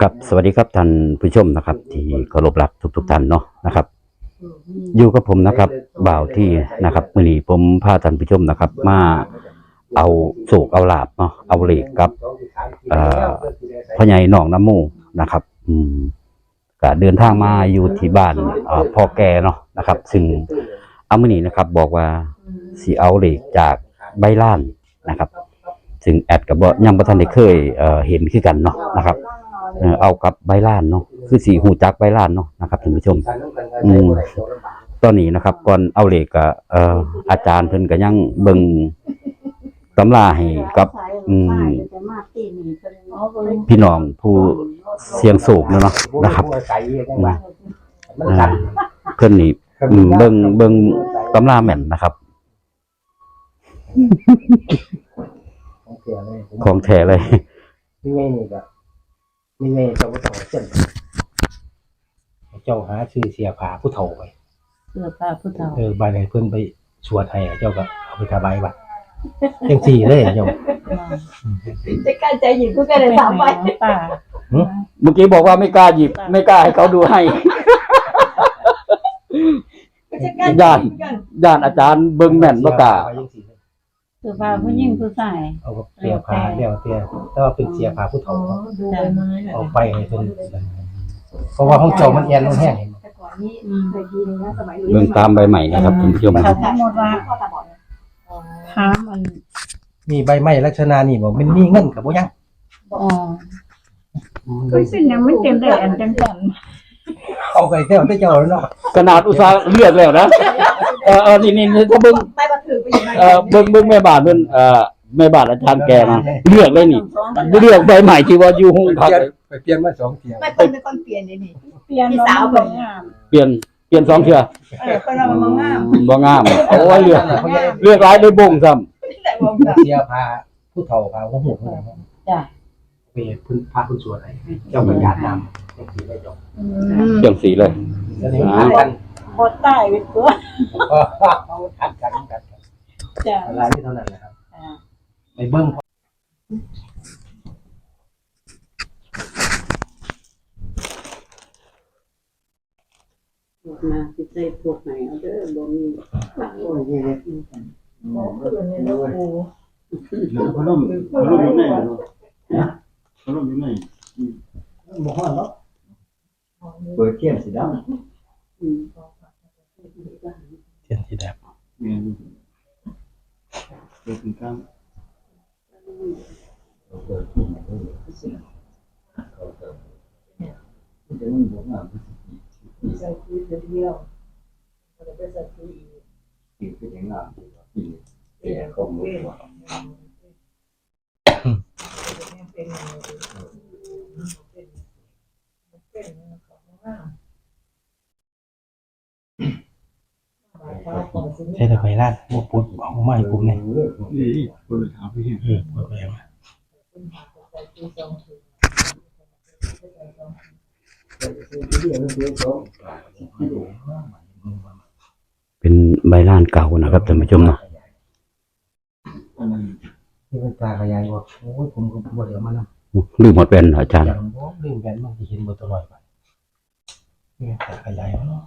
ครับสวัสดีครับท่านผู้ชมนะครับ ที่เคารพรักทุกๆท่านเนาะนะครับ อยู่กับผมนะครับ บ่าวที่นะครับมื้อนี้ผมพาท่านผู้ชมนะครับ มาเอาโศกเอาลาบเนาะเอาเหล็กกับเอ่อพ่อใหญ่หนองน้ำมูนะครับ อืมก็เดินทางมาอยู่ที่บ้านเอ่อพ่อแกเนาะนะครับ ซึ่งเอามื้อนี้นะครับ บอกว่าสิเอาเหล็กจากใบล้านนะครับ ซึ่งแอดกับบ่ยังบ่ทันได้เคยเเห็นคือกันเนาะนะครับเอากับใบล้านเนาะคือสีหูจักใบล้านเนาะนะครับท่านผู้ชมอืมตอนนี้นะครับ ก่อนเอาเหล็กก็เอ่อาจารย์เพิ่นก็ยังเบิ่งตำราให้กับพี่น้องผู้เสียงสูงเนาะนะครับมันสั่นเพิ่นนี่เบิ่งเบิ่งตำราแม่นนะครับ ของเสียเลยของแท้เลยนี่ไงนี่ก็นี่ไงเจ้าผู้เฒ่าเส้นเจ้าหาชื่อเสียผาผู้เฒ่าไปเสื้อผ้าผู้เฒ่าเออใบไหนเพิ่นไปสวดให้อะเจ้าก็เอาไปถวายวัดจังสี่เลยเจ้าจะกล้าใจหญิงก็แค่เลยสามใบป้าเมื่อกี้บอกว่าไม่กล้าหยิบ ไม่กล้าให้เขาดูให้จะกล้าย่านกันย่านอาจารย์เบิ่งแม่นบ่กล้าเสียผไว้จังสี่ เลยเสื้อผ้าผู้หญิงผู้ชาย เอากับเสียผาเดียวเตี้ยแต่ว่าเป็นเสียผาผู้เฒ่าดูใบไม้เอาไปให้เพิ่นเพราะว่าห้องเจ้ามันแอนลงแห้งเห็นบ่แต่ก่อนนี้อืมเคยกินนะสมัยเบิ่งตามใบใหม่นะครับท่านผู้ชมถ้าสมมติว่าพ่อตาบอดถามอันมีใบไม้ลักษณะนี่บ่มันมีเงินกับบ่ยังอ๋อก็สิ่งยังไม่เต็มได้อันจังสันเอาไปเจ้าแต่เจ้าแล้วเนาะขนาดอุตสาห์เลือกแล้วนะ เออเออนี่นี่นี่ถ้าเบิ่งใต้บัถือไปยังไงเออเบิ่งเบิ่งแม่บ้านเพิ่นเอ่อแม่บ้านอาจารย์แกนะเลือกเลยนี่เลือกใบใหม่ที่ว่าอยู่ห้องพักไปเปลี่ยนไปเปลี่ยนมาสองเที่ยวไม่เป็นเป็นคนเปลี่ยนเลยนี่เปลี่ยนพี่สาวเบิ่งงามเปลี่ยนเปลี่ยนสองเทื่อเออคนเรามันงามบ่งามโอ้ยเลือกเลือกหลายเลยบ่งซ้ำแต่วงเสียพาผู้เฒ่าพาหัวหมูนั่นน่ะจ้ะไปพื้นพาคุณสวดให้เจ้าก็ญาตินำจังซี่ได้จบอืมเปลี่ยนสีเลยแล้วนี่ มันกันโคตรใต้ไปตัวก็เอาทัดกันกันจ้ะอะไรที่เท่านั้นนะครับอ่าไปเบิ่งพวกมาสิได้พวกไหนเอาเด้อบ่มีโอ้ยนี่เลยพัดลมพัดลมอยู่ไหนเนาะพัดลมอยู่ไหนบ่ฮ้อนเนาะเปิดเทียนสีดอืม เทียนสีแดงำเมียนเปิดเป็นกลางจะมันบอกว่ใส่ทีเดียวไปใส่ทีปีเป็นอย่างงามปีเอ๋เขอกว่า ใช่แต่ไปร้านบ่ปุ๊บเอามาให้ผมนี่นี่คนถามพี่เออเปิดไปมาเป็นใบล้านเก่านะครับท่านผู้ชมเนาะอันนั้นนี่มันตาขยายบ่าโอ้ยผมก็บ่ได้เอามานำลืมหมดเป็นอาจารย์ลืมแบนมันสิเห็นบ่ตลอดไปนี่ตาขยายเนาะ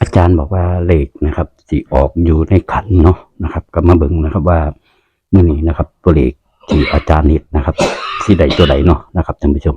อาจารย์บอกว่าเหลขนะครับสิออกอยู่ในขันเนาะนะครับ ก็มาเบิ่งนะครับว่ามื้อนี้นะครับ ตัวเหลขที่อาจารย์นิดนะครับสิใดตัวใดเนาะนะครับท่านผู้ชม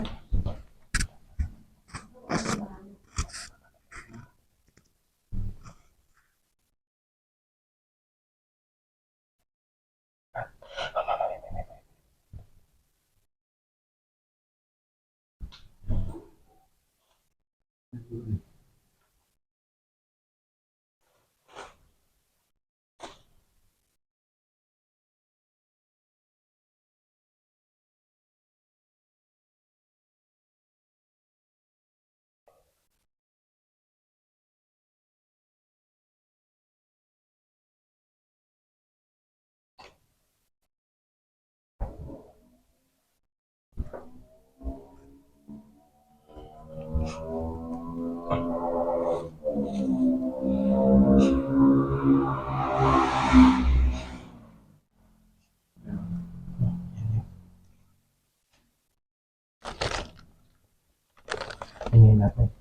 ไม่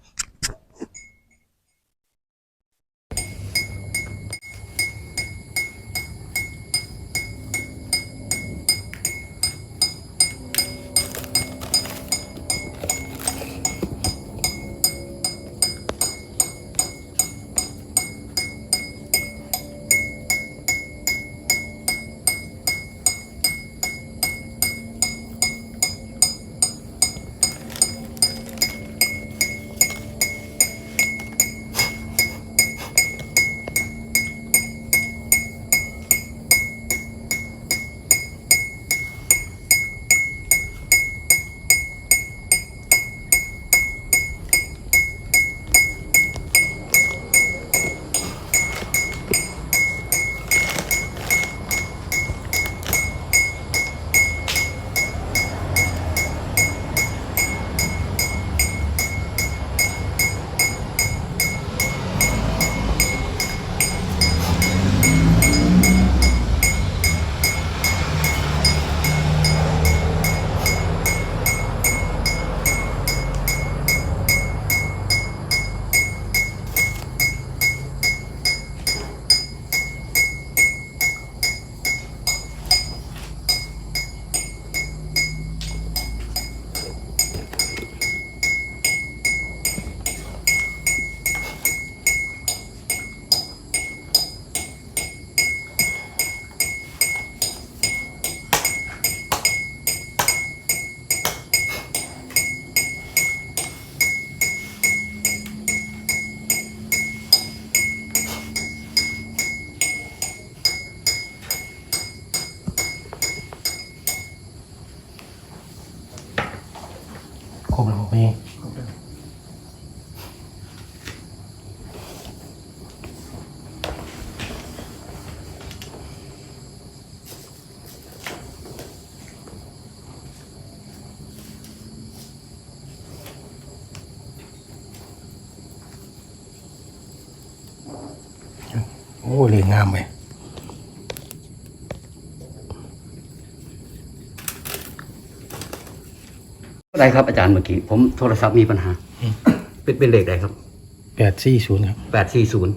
เลยงามเลยอะไรครับอาจารย์เมื่อกี้ ผมโทรศัพท์มีปัญหา เป็นเป็นเลขอะไรครับแปดสี่ศูนย์ครับแปดสี่ศูนย์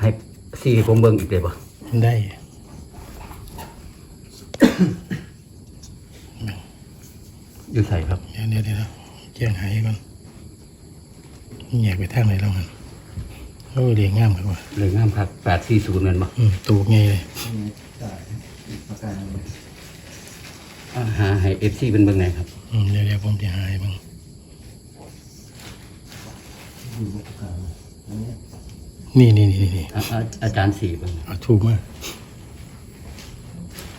ให้สี่ให้ผมเบิ่งอีกเลยป่ะได้อยู่ใส่ครับ เดี๋ยวเดี๋ยวเดี๋ยวแจ้งหายก่อนแยกไปทางไหนแล้วมัน โอ้ยเรียงงามครับว่าเลยงามครับแปดสี่ศูนย์เงินป่ะอืมตูกไงเลยหาให้เอฟซีเป็นเบิ่งไหนครับอืมเดี๋ยวเดี๋ยวผมจะหายบ้างนี่นี่นี่นี่อะอะอาจารย์สี่เบิ่งเอาถูกมาก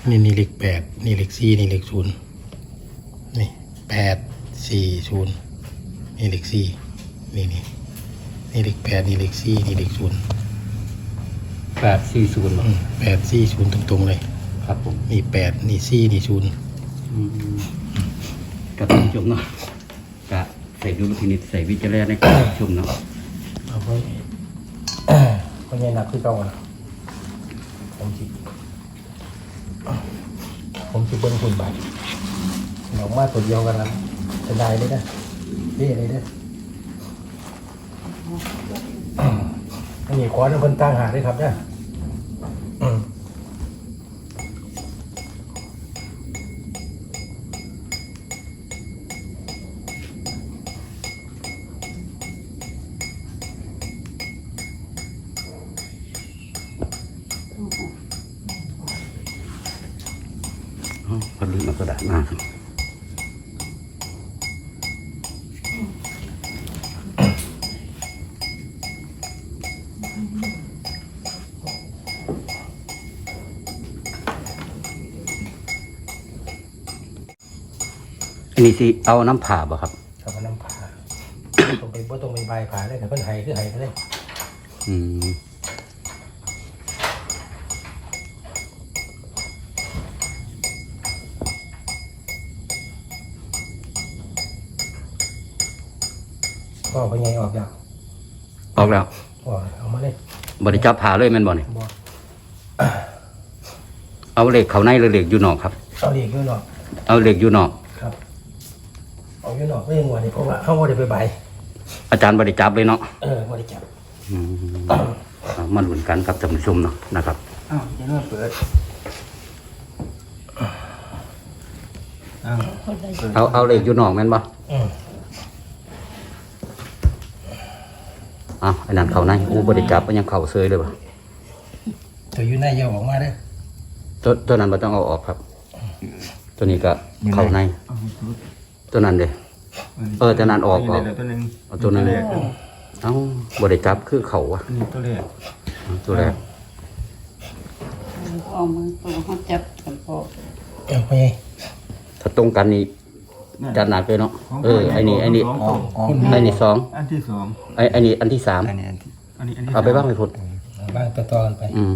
นี่นี่เลขแปดนี่เลขสี่นี่เลขศูนย์นี่แปดสี่ศูนย์นี่เลขสี่นี่นี่ นี่เลขแปดนี่เลขสี่นี่เลขศูนย์แปดสี่ศูนย์ป่ะอืมแปดสี่ศูนย์ตรงๆเลย ครับผมนี่แปดนี่สี่นี่ศูนย์อืมกับท่านผู้ชมเนาะกะใส่ดูพินิจใส่วิจารณญาณในการรับชมเนาะเอาไว้คนใหญ่หนักคือเก่านะผมสิผมสิเบิ้งคุณบาทหนอกมาตัวเดียวกันนะจะได้เลยนะนี่เลยนะ อันนี้ขอนะเพิ่นตั้งหาด้วยครับเนี่ย นนี้สิเอาน้ำผ่าบ่ครับครับเอาน้ำผ่าต้องไปบ่ต้องไปใบผ่าเลยแต่เพิ่นไห้คือไห้ไปเลยอืมก็ไปไงออกแล้วออกแล้วออกเอามาเลยบริจับผ่าเลยแม่นบ่นี่บอกเอาเหล็กเข้าในหรือเหล็กอยู่นอกครับ เอาเหล็กอยู่นอก เอาเหล็กอยู่นอกครับเอาอยู่นอกไม่ยังวันนี้เพราะว่าเขาไม่ได้ไปใบายอาจารย์บริจับเลยเนาะเออไม่ได้จับอืมเอามาลุ้นกันกับท่านผู้ชมเนาะนะครับ อ้าวจะน่าเปิดอ้าวเอาเอาเหล็กอยู่นอกแม่นบ่อืมเอาอันนั้นเข้าในโอ้บริจับมันยังเข้าเซยเลยบ่ตัวอยู่ในอยาออกมาเด้อตัวตัวนั้นบ่ต้องเอาออกครับ ตัวนี้ก็เข้าในเอาชุดตัวนั้นเด้ เออตัวนั้นออกออกนี่แหละตัวหนึงเอาตัวนั้นแรกเอ้าบริจับคือเขาวะอันนี้ตัวแรกเอาตัวแรกเอามือตัวเขาจับกันพอเอาไปไงถ้าตรงกันนี่จัดหนักเลยเนาะเออไอ้นี่ไอ้นี่สงตัวไอ้นี่สองอันที่สองไอ้ไอ้นี่อันที่สามอันนี้อันที่อันนี้อันที่เอาไปบ้างไปพุดเอาบ้างต่อๆกันไปอืม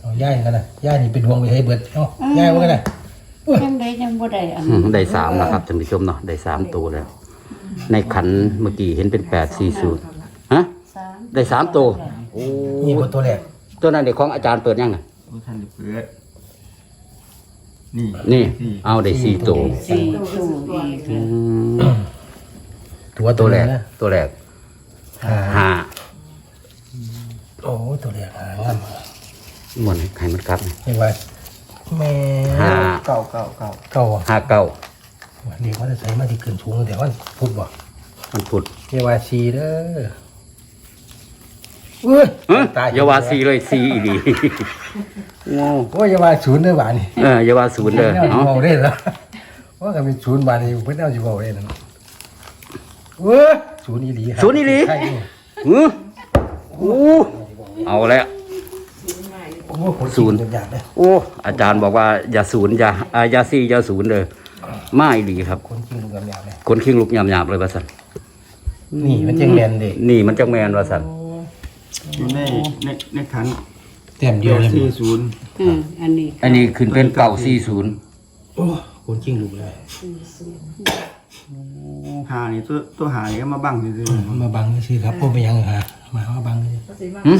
เอาย่ายกันนะย่ายนี่เป็นดวงไปให้เบิดเอาย่ายมันกันนะ ยังได้ยังบ่ได้อันอืมได้สามนะครับท่านผู้ชมเนาะได้สามตัวแล้ว ในขันเมื่อกี้เห็นเป็นแปดสี่ศูนย์ฮะ สามได้สามตัว โอ้นี่บทตัวแรกตัวนั้นเด็กของอาจารย์เปิดยังไงโอ้ท่านจะเปิดนี่นี่ สี่เอาได้สี่ตัวสี่ตู้อีกอืมตัวตัวแรกนะตัวแรกห้าห้าโอ้ตัวแรกหางามหมดให้มันกลับเห็นไหม แม่ห้า เก้าเก้าเก้าเก่าอะห้าเก้าเดี๋ยวว่าจะใส่มาที่ขึ้นสูงแต่ว่าพูดบอกมันพุดเยาวาชีเด้อเอ้ยเอ้ยอย่าว่าสี่เลยสี่อีหลีโง่โอ้ยเยาวาศูนย์เด้อหวานนี่เอออย่าว่าศูนย์เด้อเพิ่นเอาเนาะสิเว้าได้แล้วว่ากันเป็นศูนย์บาทนี่เพิ่นเอาสิเว้าได้แล้วเว้ยศูนย์อีหลีศูนย์อีหลี ใช่นี่หือโอ้เอาแล้วโอ้โห ศูนย์หยาบๆเลยโอ้อาจารย์บอกว่าอย่าศูนย์อย่าอ่าอย่าสี่อย่าศูนย์เลยไม่ดีครับ คนจริงลูกหยาบๆเลยคนขิงลุกหยาบๆเลยว่าสันนี่มันจังแม่นเด้นี่มันจังแมนว่าสันอยู่ในในในขันแต้มเดียวเลยสี่ศูนย์อืมอันนี้อันนี้ขึ้นเป็นเก่าสี่ศูนย์โอ้คนจริงลูกเลยหานี่ตัวตัวหานี่ก็มาบังซื่อมาบังซื่อครับบ่เป็นหยังหามามาบัง เลยหึ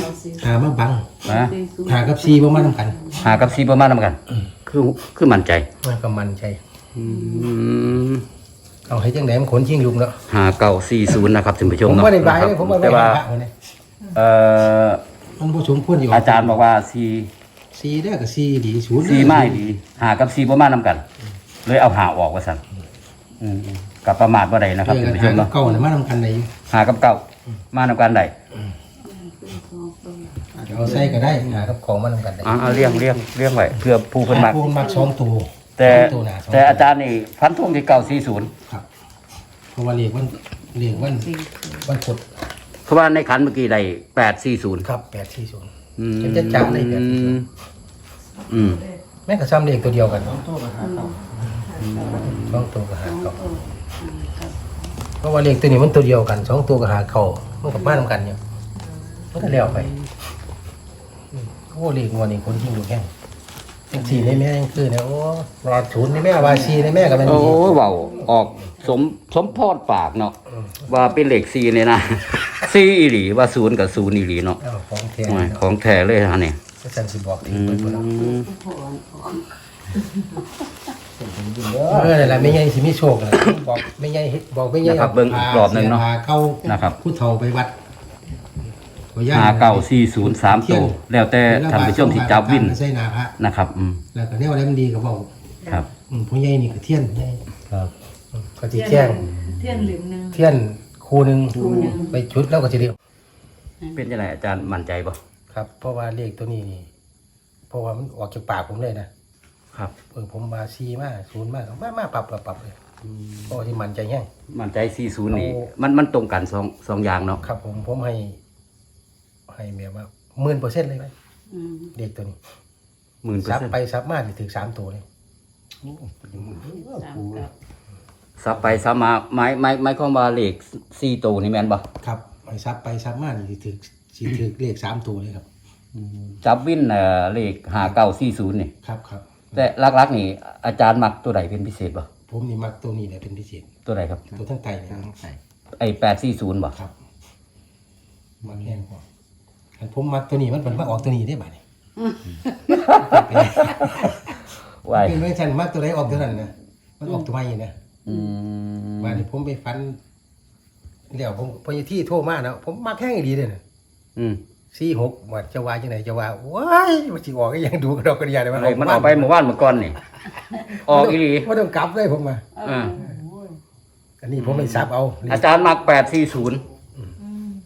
หามาบังนะสี่ศูนย์หากับซีบ่มานํกันหากับซีประมาณนั้นกันคือคือมั่นใจมันก็มันใจ อืมเอาให้จังไดมันคนจริงลูกเนาะหาเก่าสี่ศูนย์นะครับท่านผู้ชผมมเนาะบ่ได้บายนะเลยคผรับมบ่แต่ได้ว่าบายเลยเอ่อมันบ่สมควรอยู่อาจารย์บอกว่าสี่ซีได้อก็ซีดีศูนย์สี่ไม่ดีหากับสี่ประมาณนั้นกัน เลยเอาหาออกว่าสันอืมกับประมาทว่าใดนะครับเออท่านผู้ชหามกับเนาะเก่าน่ะมานํกันได้อยู่หากับเก่ามาทำกันได้ เอาใส่ก็ได้หากับของมานํกันได้อ่าเอาเลี้ยงเลี้ยงเลี้ยงไว้เพื่อผู้คนมากผู้มักสองตัวแต่สองตัวหน้าสงแต่อาจารย์นี่พันทุ่งที่เก่าสี่ศูนย์ครับเพราะว่าเรียกวันเรียกวันสี่วันพุธเพราะว่าในขันเมื่อกี้ได้แปดสี่ศูนย์ครับ840อืมเป็นจะจำเลยแปดสี่ศูนย์ อืมแม่ก็ซ้ำเลขตัวเดียวกันๆตัวก็หาเก้าสองตัวก็หาเก่าเพราะว่าเลขตัวนี้มันตัวเดียวกันสองตัวก็หาเก่ามันกับมานํกันอยู่ มันก็แล้วไปอืมโอ้เลขงวดนี้คนที่ดูแห้งจังสี่ในแม่ยังคือเนี่ยโอ้รอศูนย์ในแม่วาซีในแม่ก็เป็นโอ้ดีเบาออกสมสมพอดปากเนาะว่าเป็นเหล็กซีเนี่ยนะ ซีอีหลีว่าศูนย์กับศูนย์อีหลีเนาะเอ้าของแท้โอ้ยของแท้เลยฮะเนี่ยก็ฉันสิบอกถึงอืเพิ่นพุ่นล่ะมเออนั่นแหละไม่ใหญ่สิมีโชคเลยบอกไม่ใหญ่เฮ็ดบอกไม่ใหญ่นะครับเบิ่งอีกรอบหนึ่งเนาะพเข้านะครับ ผู้เฒ่าไปวัดขออนุญต หาเก่าสี่ศูนย์สามตัวแล้วแต่ท่านผู้ชมที่จับวินใส่หนาพระนะครับอืมแล้วก็แนวอะไรมันดีก็บอกครับ อืมผู้ใหญ่นี่ก็เทียนใหญ่ครับอืมก็สิแจ้งเทียนหลิมหนึ่งเทียนคู่หนึงไปชุดแล้วก็สิเรียกเป็นยังไงอาจารย์มั่นใจปะครับ เพราะว่าเลขตัวนี้นี่เพราะว่ามันออกจากปากผมเลยนะครับ เออผมมาซีมาศูนย์มากมามาปรับปรับปรับเลยเพราะว่าที่มันใจแห้ง มั่นใจสี่ศูนย์นี่เอามันมันตรงกันสองสองอย่างเนาะครับผมผมให้ ให้แบบว่าหมื่นเปอร์เซ็นต์เลยไหมอืมเด็กตัวนี้หมื่นเปอซัร์บเซ็นต์ไปซับมานี่ถึงสามตัวเลยสามกับซับไปซับมาไม้ไม้ไม้ข้องบาเหล็กสี่ตัวนี่แม่นปะครับให้ซับไปซับมานี่สิถึงสิถึงเลขสามตัวเลยครับ จับวินเอ่อเหล็กหาเก่าสี่ศูนย์นี่ครับครับ แต่ลักๆนี่อาจารย์มักตัวใดเป็นพิเศษปะผมนี่มักตัวนี้แหละเป็นพิเศษ ตัวใดครับ ตัวทั้งไตเนี่ยแไอ้แปดสี่ศูนย์บ่ครับ มักแห้งกว่า อันผมมักตัวนี้มันเป็นมาออกตัวนี้ได้บ่เนี่ยไว้เป็นเรื่องฉันมักตัวไหนออกตัวนั้นนะมันออกตัวใหม่นะอืมมาเนี่ผมไปฟันเดี๋ยวผมพอที่โทรมานะผมมักแห้งดีเลยนะอืมสี่หกว่าจะว่าจังไหนจะว่าว้ายมันสิออกก็ยังดูกระดอกกระเดียเลยอะไรมันออกไปหมู่บ้านเมื่อก่อนนี่ออกอีหลีว่าต้องกลับเลยผมมาอ่าอันนี้ผมไม่ซับเอานี่อาจารย์มักแปดสี่ศูนย์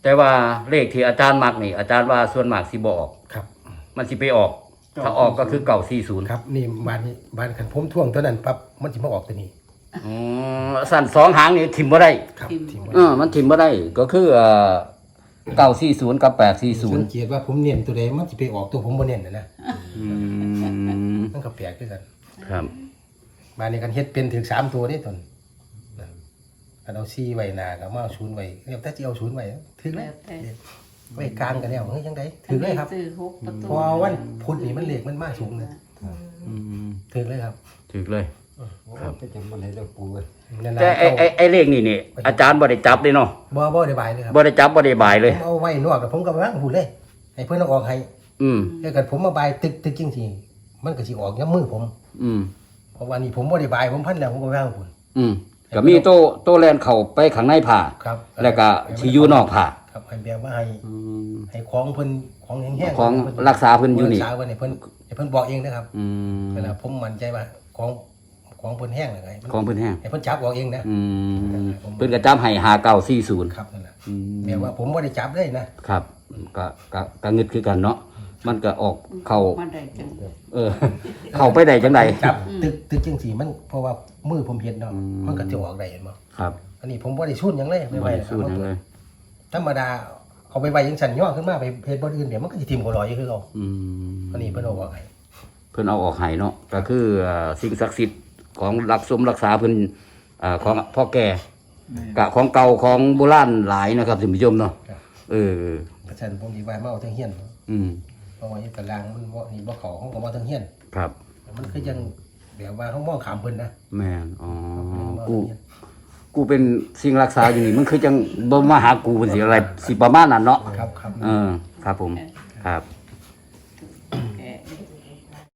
แต่ว่าเลขที่อาจารย์มักนี่ อาจารย์ว่าส่วนมากสิบออก ครับ มันสิไปออก ถ้าออกก็คือเก่าสี่ศูนย์ครับนี่บ้านนี้บ้านขันผมท่วงตัวนั้นปั๊บมันจะมาออกตัวนี้อ๋อสั่นสองหางนี่ทิมบ่ได้ครับทีมเออมันทิมบ่ได้ก็คือเก่าสี่ศูนย์กับแปดสี่ศูนสัย์งเกตว่าผมเน้นตัวใดมันจะไปออกตัวผมบ่เน้นนะนะอืมมันก็แปลกด้วยกันครับ บ้านนี้กันเฮ็ดเป็นถึงสามตัวได้ตนนั่น กันเอาซี่ไว้หน้าก็มาเอาศูนย์ไว้เรียกแต่จะเอาศูนย์ไว้ถึงแล้วไว้กลางกันแล้วเฮ้ยจังไดถึงเลยครับ ซื้อหกประตูพอวันพุธนี่มันเลขมันมาสูงนะอืมถึงเลยครับถึกเลย ครับไปจำมันให้เราปูกันนั่นแต่ล่ะไอ้ไอ้ไอ้เลขนี่นี่อาจารย์บ่ได้จับเลยเนาะบ่บ่ได้บายเลยครับบ่ได้จับบ่ได้บายเลยผมเอาไว้นอกกับผมก็วางหูเลย ให้เพิ่นเอาออกให้อืมถ้าเกิดผมมาบายตึกตึกจริงสิมันก็สิออกย้ำมือผม อืม เพราะว่านี่ผมบ่ได้บายผมพันแล้วผมก็วางหุ่นอืม ก็มีโตโตแลนเข้าไปข้างในผ่าครับ แล้วก็สิอยู่นอกผ่าครับให้แบบว่าให้อืมให้ของเพิ่นของแห้งๆของเพิ่รักษาเพิ่นอยู่นี่รักษาเพิ่นให้เพิ่นให้เพิ่นบอกเองนะครับอืมเวลาผมมั่นใจว่าของของเพิ่นแห้งเลยให้เพิ่นของเพิ่นแห้งให้เพิ่นจับออกเองนะอืมเพิ่นก็จับให้หาเก้าสี่ศูนย์ครับนั่นแหละอืมแต่ว่าผมบ่ได้จับเลยนะครับก็ก็ก็งึดคือกันเนาะ มันก็ออกเข้ามาได้จังเออ เข้าไปได้จังไดจับ ตึกตึกจังสีมันเพราะว่ามือผมเห็นเนาะอืมมันก็จะออกได้เห็นบ่ครับ อันนี้ผมบ่ได้ชุนหยังเลยไม่ไหวบ่ได้นะครับสู้หยังเลยธรรมดาเอาไปไว้ยังสั่นย่อขึ้นมาไปเพจบ่อื่นเดี๋ยวมันก็สิทิ่มหัวลอยอยู่คือเก่าอืมอันนี้เพิ่นเอาออกให้เพิ่นเอาออกให้เนาะก็คือเอ่อสิ่งศักดิ์สิทธิ์ของรักสมรักษาเพิ่นเอ่อของพ่อแก่กะของเก่าของโบราณหลายนะครับท่านผู้ชมเนาะเออ เพราะฉะนั้นผมสิว่ามาเอาทั้งเฮียนอืม เพราะว่าอยู่ตารางมันบ่นี่บ่เข้าของก็มาทั้งเฮียน ครับ มันคือยังแบบว่าเขามองขามเพิ่นนะแม่นอ๋อมากูทั้งเฮียนกูเป็นสิ่งรักษาอยู่นี่มันคือจังบ่มาหากูเป็นสิอะไรสิประมาณนั้นเนาะครับครับเออครับผมครับ